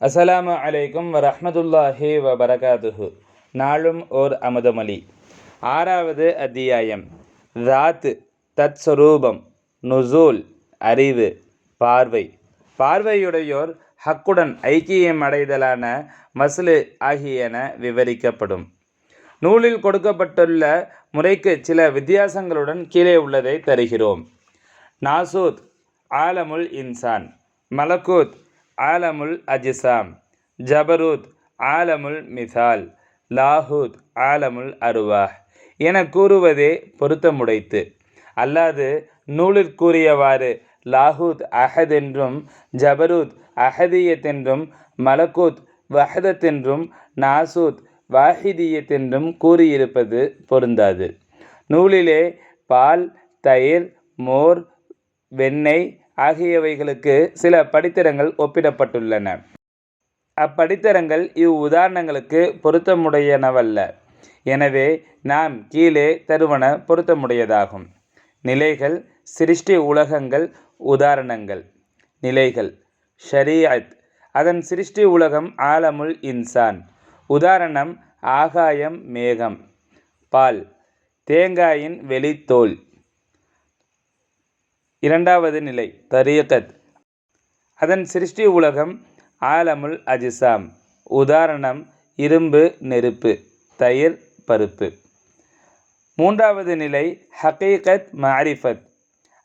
அஸ்லாம் அலைக்கும் வரமதுல்லாஹி வபரகாதுஹு. நாளும் ஓர் அமுதமொழி. ஆறாவது அத்தியாயம். தாத்து தத்ஸ்வரூபம் நுசூல் அறிவு பார்வை. பார்வையுடையோர் ஹக்குடன் ஐக்கியம் அடைதலான மசிலு ஆகியன விவரிக்கப்படும். நூலில் கொடுக்கப்பட்டுள்ள முறைக்கு சில வித்தியாசங்களுடன் கீழே உள்ளதை தருகிறோம். நாசூத் ஆலமுல் இன்சான். மலக்கூத் ஆலமுல் அஜிசாம் ஜபரூத் ஆலமுல் மிசால் லாஹூத் ஆலமுல் அருவாஹ் என கூறுவதே பொருத்தமுடைத்து. அல்லாது நூலில் கூறியவாறு லாஹூத் அஹத் என்றும் ஜபரூத் அஹதியத் என்றும் மலக்கூத் வஹதத் என்றும் நாசூத் வாஹிதியத் என்றும் கூறியிருப்பது பொருந்தாது. நூலிலே பால் தயிர் மோர் வெண்ணெய் ஆகியவைகளுக்கு சில படித்தரங்கள் ஒப்பிடப்பட்டுள்ளன. அப்படித்தரங்கள் இவ் உதாரணங்களுக்கு பொருத்தமுடையனவல்ல. எனவே நாம் கீழே தருவன பொருத்தமுடையதாகும். நிலைகள் சிருஷ்டி உலகங்கள் உதாரணங்கள். நிலைகள் ஷரீஅத் அதன் சிருஷ்டி உலகம் ஆலமுல் இன்சான். உதாரணம் ஆகாயம் மேகம். பால் தேங்காயின் வெளித்தோல். இரண்டாவது நிலை தரியகத் அதன் சிருஷ்டி உலகம் ஆலமுல் அஜிசாம். உதாரணம் இரும்பு நெருப்பு தயிர் பருப்பு. மூன்றாவது நிலை ஹகீகத் மாரிஃபத்.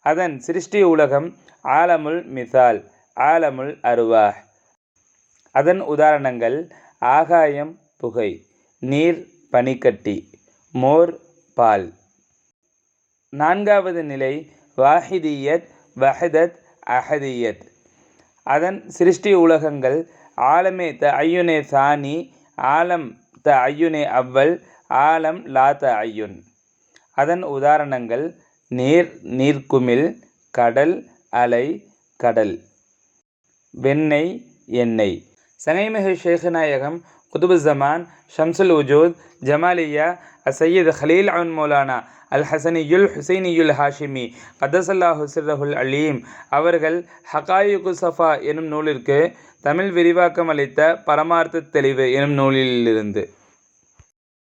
அதன் சிருஷ்டி உலகம் ஆலமுல் மிசால் ஆலமுல் அருவாஹ். அதன் உதாரணங்கள் ஆகாயம் புகை நீர் பனிக்கட்டி மோர் பால். நான்காவது நிலை வாஹிதியத் வஹதத் அஹதியத். அதன் சிருஷ்டி உலகங்கள் ஆலமே த ஐயுனே சானி ஆலம் த ஐயுனே அவ்வல் ஆலம் லா த ஐயுன். அதன் உதாரணங்கள் நீர் நீர்க்குமிழ் கடல் அலை கடல். வெண்ணெய் எண்ணெய். சனைமிகு குதுபு ஜமான் ஷம்சுல் உஜூத் ஜமாலியா அசையத் ஹலீல் அன் மௌலானா அல் ஹசனியுல் ஹுசைனியுல் ஹாஷிமி கதசல்லா ஹுசரஹுல் அலீம். அவர்கள் ஹகாயுகு சஃபா எனும் நூலிற்கு தமிழ் விரிவாக்கம் அளித்த பரமார்த்த தெளிவு எனும் நூலிலிருந்து.